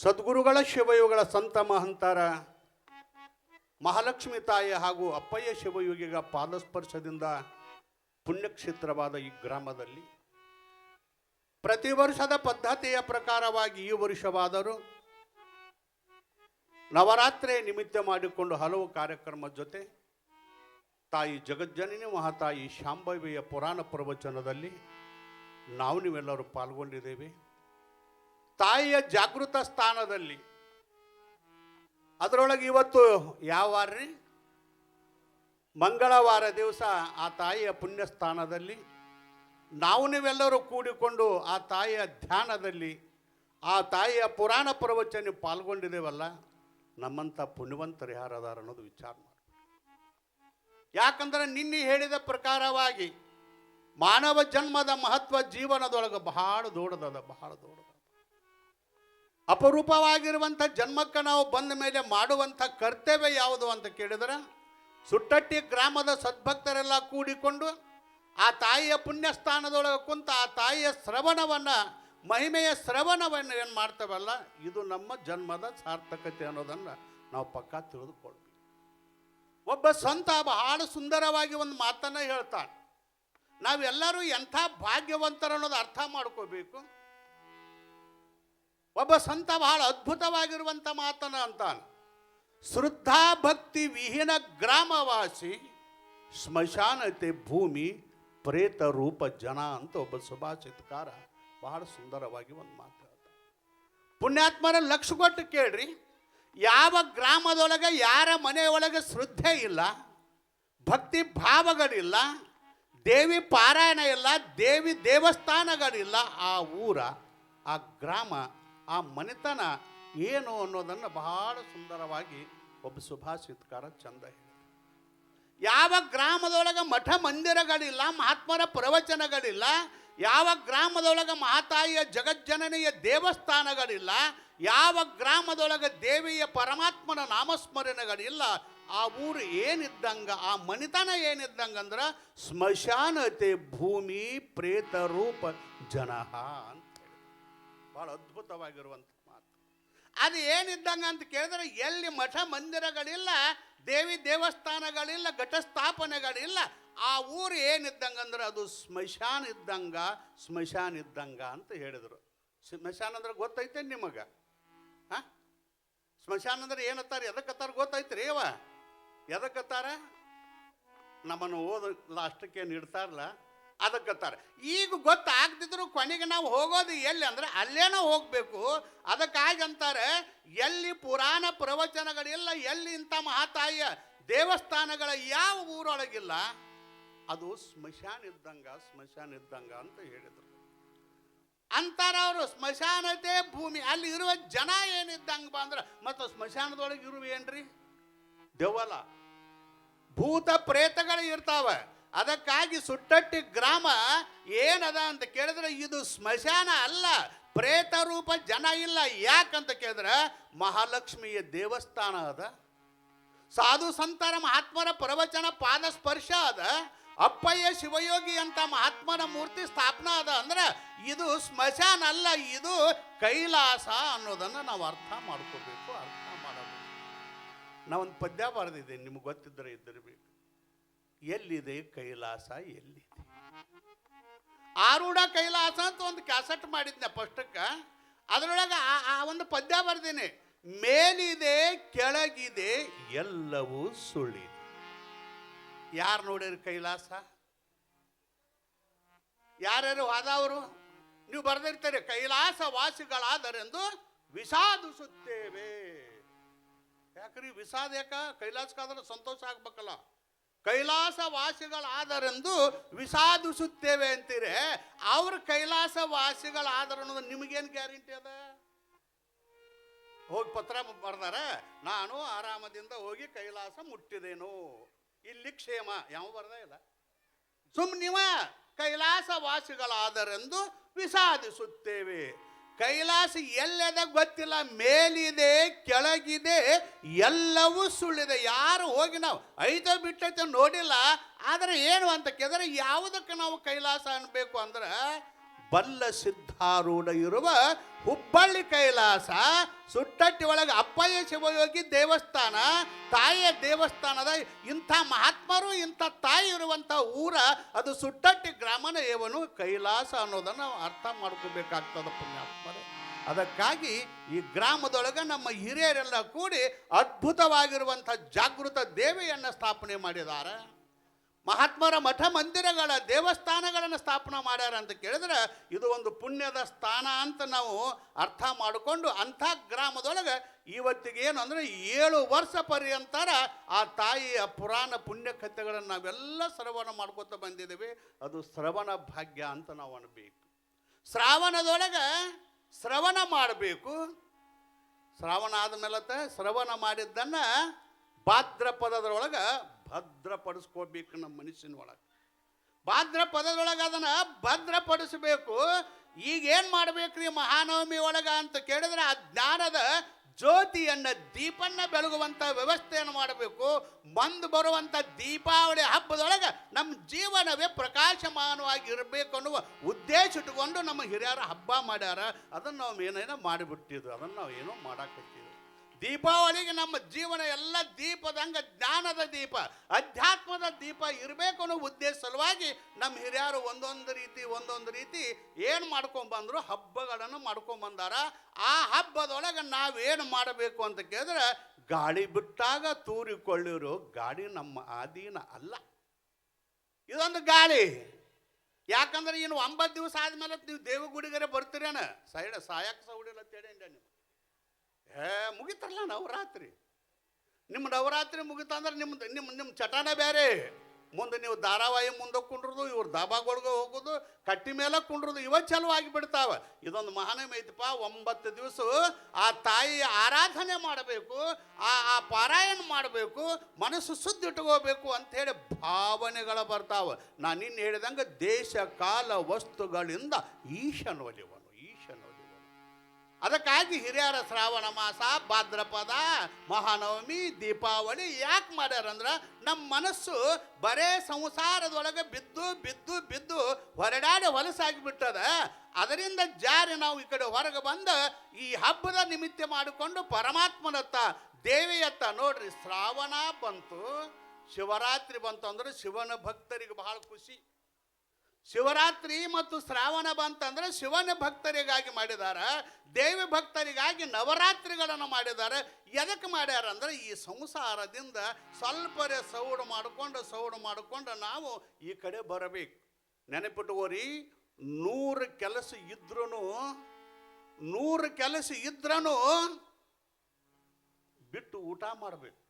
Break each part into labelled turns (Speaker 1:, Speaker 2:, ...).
Speaker 1: ಸದ್ಗುರುಗಳ ಶಿವಯೋಗಿಗಳ ಸಂತ ಮಹಂತರ ಮಹಾಲಕ್ಷ್ಮಿ ತಾಯಿ ಹಾಗೂ ಅಪ್ಪಯ್ಯ ಶಿವಯೋಗಿಗ ಪಾದಸ್ಪರ್ಶದಿಂದ ಪುಣ್ಯಕ್ಷೇತ್ರವಾದ ಈ ಗ್ರಾಮದಲ್ಲಿ ಪ್ರತಿ ವರ್ಷದ ಪದ್ಧತಿಯ ಪ್ರಕಾರವಾಗಿ ಈ ವರ್ಷವಾದರೂ ನವರಾತ್ರಿ ನಿಮಿತ್ತ ಮಾಡಿಕೊಂಡು ಹಲವು ಕಾರ್ಯಕ್ರಮದ ಜೊತೆ ತಾಯಿ ಜಗಜ್ಜನಿನಿ ಮಹಾತಾಯಿ ಶಾಂಭವಿಯ ಪುರಾಣ ಪ್ರವಚನದಲ್ಲಿ ನಾವು ನೀವೆಲ್ಲರೂ ಪಾಲ್ಗೊಂಡಿದ್ದೇವೆ. ತಾಯಿಯ ಜಾಗೃತ ಸ್ಥಾನದಲ್ಲಿ. ಅದರೊಳಗೆ ಇವತ್ತು ಯಾವ ರೀ? ಮಂಗಳವಾರ ದಿವಸ ಆ ತಾಯಿಯ ಪುಣ್ಯ ಸ್ಥಾನದಲ್ಲಿ ನಾವು ನೀವೆಲ್ಲರೂ ಕೂಡಿಕೊಂಡು ಆ ತಾಯಿಯ ಧ್ಯಾನದಲ್ಲಿ ಆ ತಾಯಿಯ ಪುರಾಣ ಪ್ರವಚನ ಪಾಲ್ಗೊಂಡಿದ್ದೇವಲ್ಲ, ನಮ್ಮಂಥ ಪುಣ್ಯವಂತರು ಯಾರದಾರ ಅನ್ನೋದು ವಿಚಾರ ಮಾಡಿ. ಯಾಕಂದ್ರೆ ನಿನ್ನೆ ಹೇಳಿದ ಪ್ರಕಾರವಾಗಿ ಮಾನವ ಜನ್ಮದ ಮಹತ್ವ ಜೀವನದೊಳಗೆ ಬಹಳ ದೊಡ್ಡದದ, ಬಹಳ ದೊಡ್ಡದ. ಅಪರೂಪವಾಗಿರುವಂಥ ಜನ್ಮಕ್ಕೆ ನಾವು ಬಂದ ಮೇಲೆ ಮಾಡುವಂಥ ಕರ್ತವ್ಯ ಯಾವುದು ಅಂತ ಕೇಳಿದ್ರೆ ಸುಟ್ಟಟ್ಟಿ ಗ್ರಾಮದ ಸದ್ಭಕ್ತರೆಲ್ಲ ಕೂಡಿಕೊಂಡು ಆ ತಾಯಿಯ ಪುಣ್ಯಸ್ಥಾನದೊಳಗೆ ಕುಂತ ಆ ತಾಯಿಯ ಶ್ರವಣವನ್ನು, ಮಹಿಮೆಯ ಶ್ರವಣವನ್ನು ಏನು ಮಾಡ್ತೇವಲ್ಲ, ಇದು ನಮ್ಮ ಜನ್ಮದ ಸಾರ್ಥಕತೆ ಅನ್ನೋದನ್ನು ನಾವು ಪಕ್ಕ ತಿಳಿದುಕೊಳ್ಬೇಕು. ಒಬ್ಬ ಸ್ವಂತ ಬಹಳ ಸುಂದರವಾಗಿ ಒಂದು ಮಾತನ್ನು ಹೇಳ್ತಾನೆ. ನಾವೆಲ್ಲರೂ ಎಂಥ ಭಾಗ್ಯವಂತರು ಅನ್ನೋದು ಅರ್ಥ ಮಾಡ್ಕೋಬೇಕು. ಒಬ್ಬ ಸಂತ ಬಹಳ ಅದ್ಭುತವಾಗಿರುವಂಥ ಮಾತನ ಅಂತಾನೆ. ಶ್ರದ್ಧಾ ಭಕ್ತಿ ವಿಹೀನ ಗ್ರಾಮವಾಸಿ, ಸ್ಮಶಾನತೆ ಭೂಮಿ ಪ್ರೇತ ರೂಪ ಜನ ಅಂತ ಒಬ್ಬ ಸುಭಾಷಿತಕಾರ ಬಹಳ ಸುಂದರವಾಗಿ ಒಂದು ಮಾತು ಪುಣ್ಯಾತ್ಮರ ಲಕ್ಷ ಕೊಟ್ಟು ಕೇಳ್ರಿ, ಯಾವ ಗ್ರಾಮದೊಳಗೆ ಯಾರ ಮನೆಯೊಳಗೆ ಶ್ರದ್ಧೆ ಇಲ್ಲ, ಭಕ್ತಿ ಭಾವಗಳಿಲ್ಲ, ದೇವಿ ಪಾರಾಯಣ ಇಲ್ಲ, ದೇವಿ ದೇವಸ್ಥಾನಗಳಿಲ್ಲ, ಆ ಊರ, ಆ ಗ್ರಾಮ ಆ ಮನೆತನ ಏನು ಅನ್ನೋದನ್ನು ಬಹಳ ಸುಂದರವಾಗಿ ಒಬ್ಬ ಸುಭಾಷಿತಕಾರ ಚಂದ ಯಾವ ಗ್ರಾಮದೊಳಗೆ ಮಠ ಮಂದಿರಗಳಿಲ್ಲ, ಮಹಾತ್ಮರ ಪ್ರವಚನಗಳಿಲ್ಲ, ಯಾವ ಗ್ರಾಮದೊಳಗೆ ಮಹಾತಾಯಿಯ ಜಗಜ್ಜನನೆಯ ದೇವಸ್ಥಾನಗಳಿಲ್ಲ, ಯಾವ ಗ್ರಾಮದೊಳಗೆ ದೇವಿಯ ಪರಮಾತ್ಮನ ನಾಮಸ್ಮರಣೆಗಳಿಲ್ಲ, ಆ ಊರು ಏನಿದ್ದಂಗ, ಆ ಮನಿತನ ಏನಿದ್ದಂಗ ಅಂದ್ರೆ ಸ್ಮಶಾನತೆ ಭೂಮಿ ಪ್ರೇತ ರೂಪ ಜನಃ. ಅಂತ ಹೇಳಿ ಭಾಳ ಅದ್ಭುತವಾಗಿರುವಂಥ ಮಾತು. ಅದು ಏನಿದ್ದಂಗೆ ಅಂತ ಕೇಳಿದ್ರೆ ಎಲ್ಲಿ ಮಠ ಮಂದಿರಗಳಿಲ್ಲ, ದೇವಿ ದೇವಸ್ಥಾನಗಳಿಲ್ಲ, ಘಟಸ್ಥಾಪನೆಗಳಿಲ್ಲ, ಆ ಊರು ಏನಿದ್ದಂಗೆ ಅದು ಸ್ಮಶಾನ ಇದ್ದಂಗ ಸ್ಮಶಾನ ಇದ್ದಂಗ ಅಂತ ಹೇಳಿದರು. ಸ್ಮಶಾನ ಅಂದ್ರೆ ಗೊತ್ತೈತೆ ನಿಮಗೆ? ಹಾಂ? ಸ್ಮಶಾನ ಅಂದ್ರೆ ಏನತ್ತಾರ ಎದಕ್ಕತ್ತಾರ ಗೊತ್ತೈತ್ರಿ ಅವ ಎದಕ್ಕತ್ತಾರ ನಮ್ಮನ್ನು ಓದ ಲಾಸ್ಟಕ್ಕೆ ನೀಡ್ತಾರಲ್ಲ? ಅದಕ್ಕತ್ತಾರೆ ಈಗ ಗೊತ್ತಾಗ್ತಿದ್ರು ಕೊನೆಗೆ ನಾವು ಹೋಗೋದು ಎಲ್ಲಿ ಅಂದ್ರೆ ಅಲ್ಲೇನೋ ಹೋಗಬೇಕು. ಅದಕ್ಕಾಗಿ ಅಂತಾರೆ, ಎಲ್ಲಿ ಪುರಾಣ ಪ್ರವಚನಗಳಿಲ್ಲ, ಎಲ್ಲಿ ಇಂಥ ಮಹಾತಾಯಿಯ ದೇವಸ್ಥಾನಗಳ ಯಾವ ಊರೊಳಗಿಲ್ಲ, ಅದು ಸ್ಮಶಾನ ಇದ್ದಂಗ ಸ್ಮಶಾನ ಇದ್ದಂಗ ಅಂತ ಹೇಳಿದರು. ಅಂತಾರ ಅವರು, ಸ್ಮಶಾನತೆ ಭೂಮಿ, ಅಲ್ಲಿ ಇರುವ ಜನ ಏನಿದ್ದಂಗ ಅಂದ್ರೆ, ಮತ್ತು ಸ್ಮಶಾನದೊಳಗೆ ಇರುವ ಏನ್ರಿ ದೆವ್ವಲ. ಭೂತ ಪ್ರೇತಗಳು ಇರ್ತಾವೆ. ಅದಕ್ಕಾಗಿ ಸುಟ್ಟಟ್ಟಿ ಗ್ರಾಮ ಏನದ ಅಂತ ಕೇಳಿದ್ರೆ, ಇದು ಸ್ಮಶಾನ ಅಲ್ಲ, ಪ್ರೇತ ರೂಪ ಜನ ಇಲ್ಲ. ಯಾಕಂತ ಕೇಳಿದ್ರೆ, ಮಹಾಲಕ್ಷ್ಮಿಯ ದೇವಸ್ಥಾನ ಅದ. ಸಾಧು ಸಂತರ ಮಹಾತ್ಮರ ಪ್ರವಚನ ಪಾದ ಸ್ಪರ್ಶ ಅದ. ಅಪ್ಪಯ್ಯ ಶಿವಯೋಗಿ ಅಂತ ಮಹಾತ್ಮನ ಮೂರ್ತಿ ಸ್ಥಾಪನಾ ಅದ. ಅಂದ್ರೆ ಇದು ಸ್ಮಶಾನ ಅಲ್ಲ, ಇದು ಕೈಲಾಸ ಅನ್ನೋದನ್ನು ನಾವು ಅರ್ಥ ಮಾಡ್ಕೋಬೇಕು, ಅರ್ಥ ಮಾಡಬೇಕು. ನಾವೊಂದು ಪದ್ಯ ಬರೆದಿದ್ದೇನೆ, ನಿಮ್ಗೆ ಗೊತ್ತಿದ್ದರೆ ಇದ್ದಿರಬೇಕು. ಎಲ್ಲಿದೆ ಕೈಲಾಸ? ಎಲ್ಲಿದೆ? ಆರೂಢ ಕೈಲಾಸ ಅಂತ ಒಂದು ಕ್ಯಾಸೆಟ್ ಮಾಡಿದ್ನ ಫಸ್ಟಕ್ಕೆ ಅದರೊಳಗೆ ಆ- ಒಂದು ಪದ್ಯ ಬರ್ದೇನೆ. ಮೇಲಿದೆ, ಕೆಳಗಿದೆ, ಎಲ್ಲವೂ ಸುಳ್ಳಿದೆ ಯಾರು ನೋಡಿರಿ ಕೈಲಾಸ? ಯಾರ್ಯಾರು ಹೋದವರು ನೀವು ಬರೆದಿರ್ತೀರಿ ಕೈಲಾಸ ವಾಸಿಗಳಾದರೆಂದು ವಿಷಾದಿಸುತ್ತೇವೆ. ಯಾಕ್ರಿ ವಿಷಾದ ಯಾಕ? ಕೈಲಾಸಕ್ಕಾದ್ರೆ ಸಂತೋಷ ಆಗ್ಬೇಕಲ್ಲ. ಕೈಲಾಸ ವಾಸಿಗಳಾದರೆಂದು ವಿಷಾದಿಸುತ್ತೇವೆ ಅಂತೀರಿ, ಅವ್ರ ಕೈಲಾಸ ವಾಸಿಗಳಾದರ ಅನ್ನೋದು ನಿಮಗೇನು ಗ್ಯಾರಂಟಿ ಅದ? ಹೋಗಿ ಪತ್ರ ಬರ್ದಾರ, ನಾನು ಆರಾಮದಿಂದ ಹೋಗಿ ಕೈಲಾಸ ಮುಟ್ಟಿದೇನು. ಇಲ್ಲಿ ಕ್ಷೇಮ, ಯಾವ ಬರ್ದ ಇಲ್ಲ. ಸುಮ್ಮನಿವ ಕೈಲಾಸವಾಸಿಗಳಾದರೆಂದು ಕೈಲಾಸ ವಾಸಿಗಳಾದರೆಂದು ವಿಷಾದಿಸುತ್ತೇವೆ. ಕೈಲಾಸ ಎಲ್ಲದ ಗೊತ್ತಿಲ್ಲ, ಮೇಲಿದೆ, ಕೆಳಗಿದೆ, ಎಲ್ಲವೂ ಸುಳ್ಳಿದೆ. ಯಾರು ಹೋಗಿ ನಾವು ಐದೋ ಬಿಟ್ಟೈತೆ ನೋಡಿಲ್ಲ, ಆದರೆ ಏನು ಅಂತ ಕೇಳಿದ್ರೆ ಯಾವುದಕ್ಕೆ ನಾವು ಕೈಲಾಸ ಅನ್ನಬೇಕು ಅಂದ್ರೆ ಬಲ್ಲ ಸಿದ್ಧಾರೂಢ ಇರುವ ಹುಬ್ಬಳ್ಳಿ ಕೈಲಾಸ ಸುಟ್ಟಟ್ಟಿ ಒಳಗೆ ಅಪ್ಪಯ್ಯ ಶಿವಯೋಗಿ ದೇವಸ್ಥಾನ, ತಾಯಿಯ ದೇವಸ್ಥಾನದ ಇಂಥ ಮಹಾತ್ಮರು, ಇಂಥ ತಾಯಿ ಇರುವಂಥ ಊರ, ಅದು ಸುಟ್ಟಟ್ಟಿ ಗ್ರಾಮನ ಏವನು ಕೈಲಾಸ ಅನ್ನೋದನ್ನು ಅರ್ಥ ಮಾಡ್ಕೋಬೇಕಾಗ್ತದ ಪುಣ್ಯಾತ್ಮರೇ. ಅದಕ್ಕಾಗಿ ಈ ಗ್ರಾಮದೊಳಗೆ ನಮ್ಮ ಹಿರಿಯರೆಲ್ಲ ಕೂಡಿ ಅದ್ಭುತವಾಗಿರುವಂಥ ಜಾಗೃತ ದೇವಿಯನ್ನು ಸ್ಥಾಪನೆ ಮಾಡಿದ್ದಾರೆ. ಮಹಾತ್ಮರ ಮಠ ಮಂದಿರಗಳ ದೇವಸ್ಥಾನಗಳನ್ನು ಸ್ಥಾಪನೆ ಮಾಡ್ಯಾರ ಅಂತ ಕೇಳಿದ್ರೆ ಇದು ಒಂದು ಪುಣ್ಯದ ಸ್ಥಾನ ಅಂತ ನಾವು ಅರ್ಥ ಮಾಡಿಕೊಂಡು ಅಂಥ ಗ್ರಾಮದೊಳಗೆ ಇವತ್ತಿಗೆ ಏನು ಅಂದರೆ ಏಳು ವರ್ಷ ಪರ್ಯಂತರ ಆ ತಾಯಿಯ ಪುರಾಣ ಪುಣ್ಯ ಕಥೆಗಳನ್ನು ನಾವೆಲ್ಲ ಶ್ರವಣ ಮಾಡ್ಕೊತ ಬಂದಿದ್ದೀವಿ. ಅದು ಶ್ರವಣ ಭಾಗ್ಯ ಅಂತ ನಾವು ಅನ್ಬೇಕು. ಶ್ರಾವಣದೊಳಗೆ ಶ್ರವಣ ಮಾಡಬೇಕು. ಶ್ರಾವಣ ಆದಮೇಲತ್ತ ಶ್ರವಣ ಮಾಡಿದ್ದನ್ನು ಭಾದ್ರಪದದೊಳಗೆ ಭದ್ರಪಡಿಸ್ಕೋಬೇಕು ನಮ್ಮ ಮನುಷ್ಯನ ಒಳಗೆ. ಭಾದ್ರಪದದೊಳಗೆ ಅದನ್ನು ಭದ್ರಪಡಿಸಬೇಕು. ಈಗ ಏನು ಮಾಡ್ಬೇಕ್ರಿ ಮಹಾನವಮಿ ಒಳಗೆ ಅಂತ ಕೇಳಿದ್ರೆ ಆ ಜ್ಞಾನದ ಜ್ಯೋತಿಯನ್ನ, ದೀಪನ್ನ ಬೆಳಗುವಂಥ ವ್ಯವಸ್ಥೆಯನ್ನು ಮಾಡಬೇಕು. ಬಂದು ಬರುವಂಥ ದೀಪಾವಳಿ ಹಬ್ಬದೊಳಗೆ ನಮ್ಮ ಜೀವನವೇ ಪ್ರಕಾಶಮಾನವಾಗಿ ಇರಬೇಕು ಅನ್ನುವ ಉದ್ದೇಶ ಇಟ್ಟುಕೊಂಡು ನಮ್ಮ ಹಿರಿಯರು ಹಬ್ಬ ಮಾಡ್ಯಾರ. ಅದನ್ನು ನಾವು ಏನೇನೋ ಮಾಡಿಬಿಟ್ಟಿದ್ರು. ಅದನ್ನು ನಾವು ಏನೋ ಮಾಡಾಕತ್ತೀವಿ ದೀಪಾವಳಿಗೆ ನಮ್ಮ ಜೀವನ ಎಲ್ಲ ದೀಪದಂಗ, ಜ್ಞಾನದ ದೀಪ, ಅಧ್ಯಾತ್ಮದ ದೀಪ ಇರಬೇಕು ಅನ್ನೋ ಉದ್ದೇಶ ಸಲುವಾಗಿ ನಮ್ಮ ಹಿರಿಯರು ಒಂದೊಂದು ರೀತಿ ಒಂದೊಂದು ರೀತಿ ಏನು ಮಾಡ್ಕೊಂಬಂದ್ರು ಹಬ್ಬಗಳನ್ನು ಮಾಡ್ಕೊಂಬಂದಾರ ಆ ಹಬ್ಬದೊಳಗೆ ನಾವೇನು ಮಾಡಬೇಕು ಅಂತ ಕೇಳಿದ್ರೆ ಗಾಳಿ ಬಿಟ್ಟಾಗ ತೂರಿಕೊಳ್ಳಿರೋ ಗಾಳಿ ನಮ್ಮ ಆಧೀನ ಅಲ್ಲ. ಇದೊಂದು ಗಾಳಿ. ಯಾಕಂದ್ರೆ ಇನ್ನು ಒಂಬತ್ತು ದಿವಸ ಆದಮೇಲೆ ನೀವು ದೇವಗುಡಿಗರೆ ಬರ್ತೀರೇನ? ಸೈಡ್ ಸಾಯಕ್ಕೆ ಸೌಡಿಲ್ಲ ತೇಡಿ ನೀವು. ಏ ಮುಗಿತಾರಲ್ಲ ನವರಾತ್ರಿ. ನಿಮ್ಮ ನವರಾತ್ರಿ ಮುಗಿತಂದ್ರೆ ನಿಮ್ದು ನಿಮ್ಮ ನಿಮ್ಮ ಚಟನೇ ಬೇರೆ ಮುಂದೆ ನೀವು ಧಾರಾವಾಹಿ ಮುಂದೆ ಕುಂಡ್ರದು, ಇವ್ರು ದಾಬಾಗೊಳಗೆ ಹೋಗೋದು, ಕಟ್ಟಿ ಮೇಲೆ ಕುಂಡ್ರದು, ಇವ ಚಲೋ ಆಗಿಬಿಡ್ತಾವ. ಇದೊಂದು ಮಹಾನಮ ಐತಪ್ಪ, ಒಂಬತ್ತು ದಿವಸ ಆ ತಾಯಿ ಆರಾಧನೆ ಮಾಡಬೇಕು, ಆ ಆ ಪಾರಾಯಣ ಮಾಡಬೇಕು, ಮನಸ್ಸು ಸುದ್ದಿ ಇಟ್ಕೋಬೇಕು ಅಂಥೇಳಿ ಭಾವನೆಗಳು ಬರ್ತಾವ. ನಾನು ನಿನ್ನೆ ಹೇಳಿದಂಗೆ ದೇಶ, ಕಾಲ, ವಸ್ತುಗಳಿಂದ ಈಶನ್ ಈಶನೊಲಿವನು ಅದಕ್ಕಾಗಿ ಹಿರಿಯರ ಶ್ರಾವಣ ಮಾಸ, ಭಾದ್ರಪದ, ಮಹಾನವಮಿ, ದೀಪಾವಳಿ ಯಾಕೆ ಮಾಡ್ಯಾರಂದ್ರೆ ನಮ್ಮ ಮನಸ್ಸು ಬರೇ ಸಂಸಾರದೊಳಗೆ ಬಿದ್ದು ಬಿದ್ದು ಬಿದ್ದು ಹೊರಡಾಡಿ ಹೊಲಸಾಗಿ ಬಿಟ್ಟದ. ಅದರಿಂದ ಜಾರಿ ನಾವು ಈ ಕಡೆ ಹೊರಗೆ ಬಂದು ಈ ಹಬ್ಬದ ನಿಮಿತ್ತ ಮಾಡಿಕೊಂಡು ಪರಮಾತ್ಮನತ್ತ, ದೇವಿಯತ್ತ ನೋಡ್ರಿ ಶ್ರಾವಣ ಬಂತು, ಶಿವರಾತ್ರಿ ಬಂತು ಅಂದ್ರೆ ಶಿವನ ಭಕ್ತರಿಗೆ ಬಹಳ ಖುಷಿ. ಶಿವರಾತ್ರಿ ಮತ್ತು ಶ್ರಾವಣ ಬಂತಂದ್ರೆ ಶಿವನ ಭಕ್ತರಿಗಾಗಿ ಮಾಡಿದಾರ, ದೇವಿ ಭಕ್ತರಿಗಾಗಿ ನವರಾತ್ರಿಗಳನ್ನು ಮಾಡಿದ್ದಾರೆ ಎದಕ್ಕೆ ಮಾಡ್ಯಾರ ಅಂದ್ರೆ ಈ ಸಂಸಾರದಿಂದ ಸ್ವಲ್ಪರೇ ಸೌಡು ಮಾಡಿಕೊಂಡು ಸೌಡು ಮಾಡಿಕೊಂಡು ನಾವು ಈ ಕಡೆ ಬರಬೇಕು. ನೆನಪಿಟ್ಟುಕೋರಿ ನೂರು ಕೆಲಸ ಇದ್ರೂ ನೂರು ಕೆಲಸ ಇದ್ರೂ ಬಿಟ್ಟು ಊಟ ಮಾಡಬೇಕು.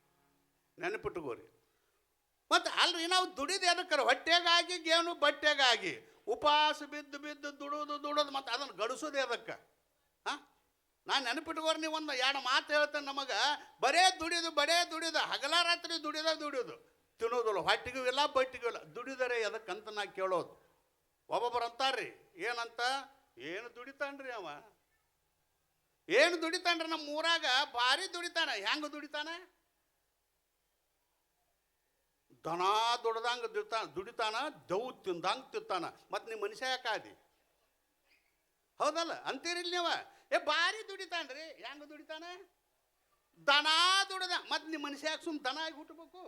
Speaker 1: ನೆನಪಿಟ್ಟುಕೋರಿ ಮತ್ತು ಅಲ್ರಿ ನಾವು ದುಡಿದು ಎದಕ್ಕರ ಹೊಟ್ಟೆಗಾಗಿ ಗೇನು, ಬಟ್ಟೆಗಾಗಿ. ಉಪವಾಸ ಬಿದ್ದು ಬಿದ್ದು ದುಡೋದು ದುಡೋದು ಮತ್ತು ಅದನ್ನು ಗಡಿಸೋದು ಎದಕ್ಕೆ? ಹಾಂ? ನಾನು ನೆನಪಿಟ್ಕೋರಿ ನೀವು ಒಂದು ಎರಡು ಮಾತು ಹೇಳ್ತೇನೆ ನಮಗೆ. ಬರೇ ದುಡಿದು ಬರೇ ದುಡಿದು, ಹಗಲ ರಾತ್ರಿ ದುಡಿದ ದುಡಿಯೋದು ತಿನ್ನೋದಿಲ್ಲ, ಹೊಟ್ಟಿಗೂ ಇಲ್ಲ, ಬಟ್ಟಿಗೂ ಇಲ್ಲ. ದುಡಿದರೆ ಎದಕ್ಕಂತ ನಾ ಕೇಳೋದು. ಒಬ್ಬೊಬ್ಬರು ಅಂತಾರ್ರಿ, ಏನಂತ? ಏನು ದುಡಿತಾನ್ರಿ ಅವ? ಏನು ದುಡಿತಾನ್ರಿ ನಮ್ಮ ಊರಾಗ? ಭಾರಿ ದುಡಿತಾನೆ. ಹೆಂಗೆ ದುಡಿತಾನೆ? ದನ ದುಡ್ದಂಗೆ ದುಡಿತಾನ ದುಡಿತಾನ, ದೌ ತಿಂದಂಗೆ ತಿಂತಾನ. ಮತ್ತು ನಿಮ್ಮ ಮನುಷ್ಯ ಯಾಕಾದಿ? ಹೌದಲ್ಲ, ಅಂತೀರಿಲ್ಲ ನೀವ? ಏ, ಭಾರಿ ದುಡಿತಾನ್ರಿ. ಹೆಂಗೆ ದುಡಿತಾನ? ದನ ದುಡ್ದ, ಮತ್ತು ನಿಮ್ಮ ಮನುಷ್ಯ ಯಾಕೆ ಸುಮ್ಮನೆ ದನ ಆಗಿ ಹುಟ್ಟಬೇಕು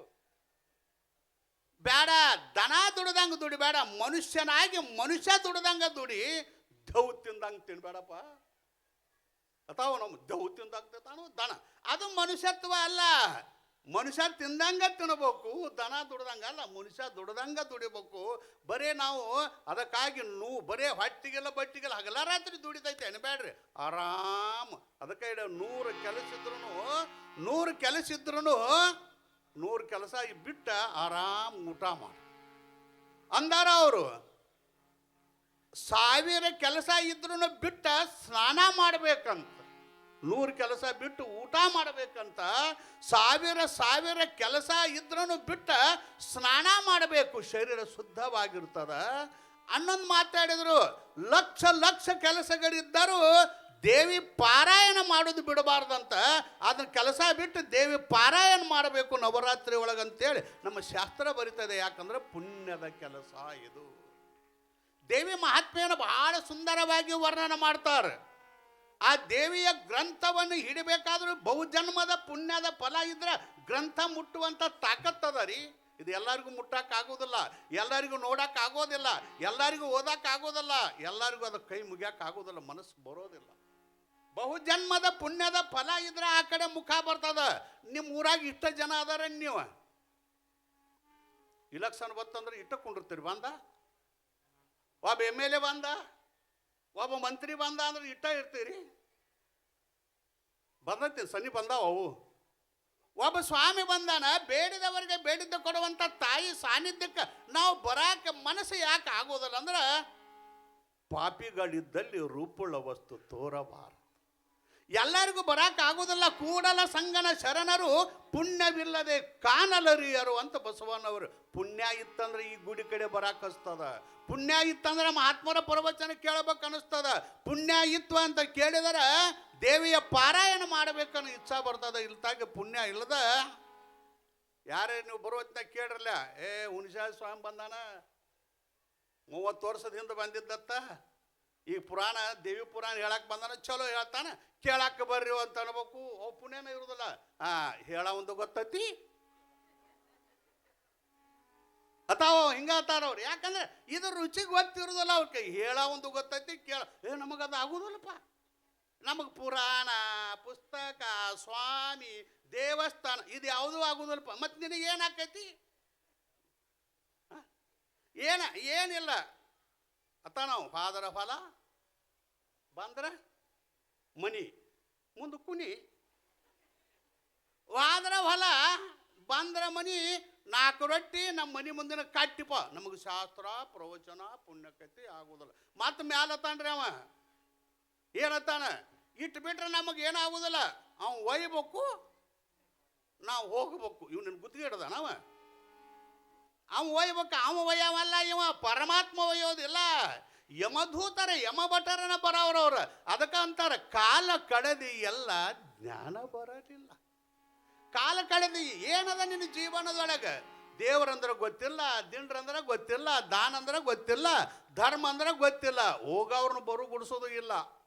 Speaker 1: ಬೇಡ ದನ ದುಡ್ದಂಗೆ ದುಡಿ ಬೇಡ ಮನುಷ್ಯನಾಗಿ ಮನುಷ್ಯ ದುಡ್ದಂಗೆ ದುಡಿ, ದೌ ತಿಂದಂಗೆ ತಿನ್ಬೇಡಪ್ಪ. ಅಥವಾ ನಮ್ಮ ದೌ ತಿಂದಂಗೆ ತಿಂತಾನು ದನ. ಅದು ಮನುಷ್ಯತ್ವ ಅಲ್ಲ. ಮನುಷ್ಯ ತಿಂದಂಗ ತಿನ್ನಬೇಕು ದನ ದುಡ್ದಂಗ ಅಲ್ಲ, ಮನುಷ್ಯ ದುಡ್ದಂಗೆ ದುಡಿಬೇಕು. ಬರೇ ನಾವು ಅದಕ್ಕಾಗಿ ನೂ ಬರೇ ಹೊಟ್ಟಿಗೆಲ್ಲ ಬಟ್ಟಿಗೆಲ್ಲ ಹಗಲ ರಾತ್ರಿ ದುಡಿತೈತೆ ಅನ್ಬೇಡ್ರಿ ಆರಾಮ್. ಅದಕ್ಕೆ ಇಡ ನೂರು ಕೆಲಸ ಇದ್ರು ನೂರು ಕೆಲಸ ಇದ್ರು ನೂರು ಕೆಲಸ ಬಿಟ್ಟ ಆರಾಮ್ ಊಟ ಮಾಡಿ. ಅಂದಾರ ಅವರು, ಸಾವಿರ ಕೆಲಸ ಇದ್ರೂ ಬಿಟ್ಟ ಸ್ನಾನ ಮಾಡ್ಬೇಕಂತ. ನೂರು ಕೆಲಸ ಬಿಟ್ಟು ಊಟ ಮಾಡಬೇಕಂತ ಸಾವಿರ ಸಾವಿರ ಕೆಲಸ ಇದ್ರೂ ಬಿಟ್ಟು ಸ್ನಾನ ಮಾಡಬೇಕು, ಶರೀರ ಶುದ್ಧವಾಗಿರ್ತದ. ಅನ್ನೊಂದು ಮಾತಾಡಿದ್ರು, ಲಕ್ಷ ಲಕ್ಷ ಕೆಲಸಗಳಿದ್ದರೂ ದೇವಿ ಪಾರಾಯಣ ಮಾಡೋದು ಬಿಡಬಾರ್ದಂತ ಅದನ್ನ ಕೆಲಸ ಬಿಟ್ಟು ದೇವಿ ಪಾರಾಯಣ ಮಾಡಬೇಕು ನವರಾತ್ರಿ ಒಳಗಂತೇಳಿ ನಮ್ಮ ಶಾಸ್ತ್ರ ಬರೀತದೆ, ಯಾಕಂದ್ರೆ ಪುಣ್ಯದ ಕೆಲಸ ಇದು. ದೇವಿ ಮಹಾತ್ಮೆಯನ್ನು ಬಹಳ ಸುಂದರವಾಗಿ ವರ್ಣನೆ ಮಾಡ್ತಾರೆ. ಆ ದೇವಿಯ ಗ್ರಂಥವನ್ನು ಹಿಡಬೇಕಾದ್ರೂ ಬಹುಜನ್ಮದ ಪುಣ್ಯದ ಫಲ ಇದ್ರೆ ಗ್ರಂಥ ಮುಟ್ಟುವಂಥ ತಾಕತ್ತದ ರೀ. ಇದು ಎಲ್ಲರಿಗೂ ಮುಟ್ಟೋಕ್ಕಾಗೋದಿಲ್ಲ. ಎಲ್ಲರಿಗೂ ನೋಡೋಕ್ಕಾಗೋದಿಲ್ಲ. ಎಲ್ಲರಿಗೂ ಓದಕ್ಕೆ ಆಗೋದಿಲ್ಲ ಎಲ್ಲರಿಗೂ ಅದು ಕೈ ಮುಗಿಯಕ್ಕೆ ಆಗೋದಿಲ್ಲ ಮನಸ್ಸು ಬರೋದಿಲ್ಲ. ಬಹುಜನ್ಮದ ಪುಣ್ಯದ ಫಲ ಇದ್ರೆ ಆ ಕಡೆ ಮುಖ ಬರ್ತದ. ನಿಮ್ಮ ಊರಾಗ ಇಷ್ಟ ಜನ ಅದಾರ ನೀವು? ಇಲೆಕ್ಷನ್ ಬತ್ತಂದ್ರೆ ಇಟ್ಟು ಕುಂಡಿರ್ತೀರಿ ಬಂದ? ಒಬ್ಬ ಎಂ ಎಲ್ ಎ ಬಂದ? ಒಬ್ಬ ಮಂತ್ರಿ ಬಂದ ಅಂದ್ರೆ ಇಟ್ಟ ಇರ್ತೀರಿ. ಬಂದೈತಿ ಸನಿ ಬಂದಾವ ಅವು. ಒಬ್ಬ ಸ್ವಾಮಿ ಬಂದಾನ, ಬೇಡಿದವರಿಗೆ ಬೇಡಿದ್ದ ಕೊಡುವಂಥ ತಾಯಿ ಸಾನ್ನಿಧ್ಯಕ್ಕೆ ನಾವು ಬರಾಕ ಮನಸ್ಸು ಯಾಕೆ ಆಗೋದಿಲ್ಲ ಅಂದ್ರೆ ಪಾಪಿಗಳಿದ್ದಲ್ಲಿ ರೂಪುಳ್ಳ ವಸ್ತು ತೋರಬಾರದು ಎಲ್ಲರಿಗೂ ಬರಕ್ಕೆ ಆಗೋದಿಲ್ಲ. ಕೂಡಲ ಸಂಗನ ಶರಣರು ಪುಣ್ಯವಿಲ್ಲದೆ ಕಾಣಲರಿಯರು ಅಂತ ಬಸವಣ್ಣವರು. ಪುಣ್ಯ ಇತ್ತಂದ್ರೆ ಈ ಗುಡಿ ಕಡೆ ಬರಾಕಸ್ತದ ಪುಣ್ಯ ಇತ್ತಂದ್ರೆ ಮಹಾತ್ಮರ ಪ್ರವಚನ ಕೇಳಬೇಕು ಅನಿಸ್ತದ. ಪುಣ್ಯ ಇತ್ತು ಅಂತ ಕೇಳಿದರೆ ದೇವಿಯ ಪಾರಾಯಣ ಮಾಡಬೇಕನ್ನೋ ಇಚ್ಛಾ ಬರ್ತದ. ಇಲ್ತಾಗ ಪುಣ್ಯ ಇಲ್ಲದ. ಯಾರೇ ನೀವು ಬರುವಂತ ಕೇಳಿರಲ್ಲ ಕೇಳ್ರಲ್ಲ, ಏ ಹುಣಸಾ ಸ್ವಾಮಿ ಬಂದಾನ? ಮೂವತ್ತು ವರ್ಷದಿಂದ ಬಂದಿದ್ದತ್ತ? ಈ ಪುರಾಣ, ದೇವಿ ಪುರಾಣ ಹೇಳಕ್ಕೆ ಬಂದಾನ, ಚಲೋ ಹೇಳ್ತಾನೆ. ಕೇಳಕ್ಕೆ ಬರ್ರಿ ಅಂತ ಅನ್ಬೇಕು. ಅವ್ ಪುಣ್ಯನ ಇರುದಿಲ್ಲ. ಆ, ಹೇಳ ಒಂದು ಗೊತ್ತೈತಿ? ಅತಾವ ಹಿಂಗಾತಾರ ಅವ್ರು. ಯಾಕಂದ್ರೆ ಇದು ರುಚಿ ಗೊತ್ತಿರುದಿಲ್ಲ ಅವ್ರಿಗೆ ಹೇಳ ಒಂದು ಗೊತ್ತೈತಿ, ಕೇಳ. ಏ ನಮಗದು ಆಗುದಿಲ್ಲಪ್ಪ. ನಮಗೆ ಪುರಾಣ, ಪುಸ್ತಕ, ಸ್ವಾಮಿ, ದೇವಸ್ಥಾನ, ಇದು ಯಾವುದು ಆಗುದಿಲ್ಲಪ್ಪ. ಮತ್ತೆ ನಿನಗೆ ಏನಾಕೈತಿ ಏನ, ಏನಿಲ್ಲ. ಅತ್ತ ನಾವು ಫಾದರ ಫಲ, ಬಂದ್ರೆ ಮನಿ, ಮುಂದೆ ಕುನಿ. ವಾದರ ಹೊಲ ಬಂದ್ರ ಮನಿ, ನಾಲ್ಕು ರೊಟ್ಟಿ ನಮ್ಮ ಮನಿ ಮುಂದಿನ ಕಟ್ಟಿಪ ನಮಗೆ ಶಾಸ್ತ್ರ, ಪ್ರವಚನ, ಪುಣ್ಯಕತೆ ಆಗುದಿಲ್ಲ ಮತ್ತೆ ಮ್ಯಾಲತ್ತಾನ್ರಿ ಅವ. ಏನತ್ತಾನ ಇಟ್ಟು ಬಿಟ್ರೆ ನಮಗೆ ಏನಾಗುವುದಿಲ್ಲ ಅವ ಒಯ್ಬೇಕು, ನಾವು ಹೋಗ್ಬೇಕು. ಇವ್ ನಿನ್ ಗುತ್ತಿಗೆ ಹಿಡ್ದಾನವ ಅವ ಒಯ್ಬೇಕು ಅವ ಒಯ್ಯವಲ್ಲ, ಇವ ಪರಮಾತ್ಮ ಒಯ್ಯೋದಿಲ್ಲ. ಯಮಧೂತರ ಯಮಭಟರನ ಬರೋರವ್ರ ಅದಕ್ಕೆ ಅಂತಾರೆ, ಕಾಲ ಕಳೆದಿ ಎಲ್ಲ ಜ್ಞಾನ ಬರೋದಿಲ್ಲ. ಕಾಲ ಕಳೆದಿ ಏನದ ನಿನ್ನ ಜೀವನದೊಳಗೆ? ದೇವ್ರಂದ್ರೆ ಗೊತ್ತಿಲ್ಲ, ದಿಂಡ್ರಂದ್ರೆ ಗೊತ್ತಿಲ್ಲ ದಾನ ಅಂದ್ರೆ ಗೊತ್ತಿಲ್ಲ ಧರ್ಮ ಅಂದ್ರೆ ಗೊತ್ತಿಲ್ಲ. ಹೋಗವ್ರನ್ನ ಬರು ಗುಡಿಸೋದು ಇಲ್ಲ.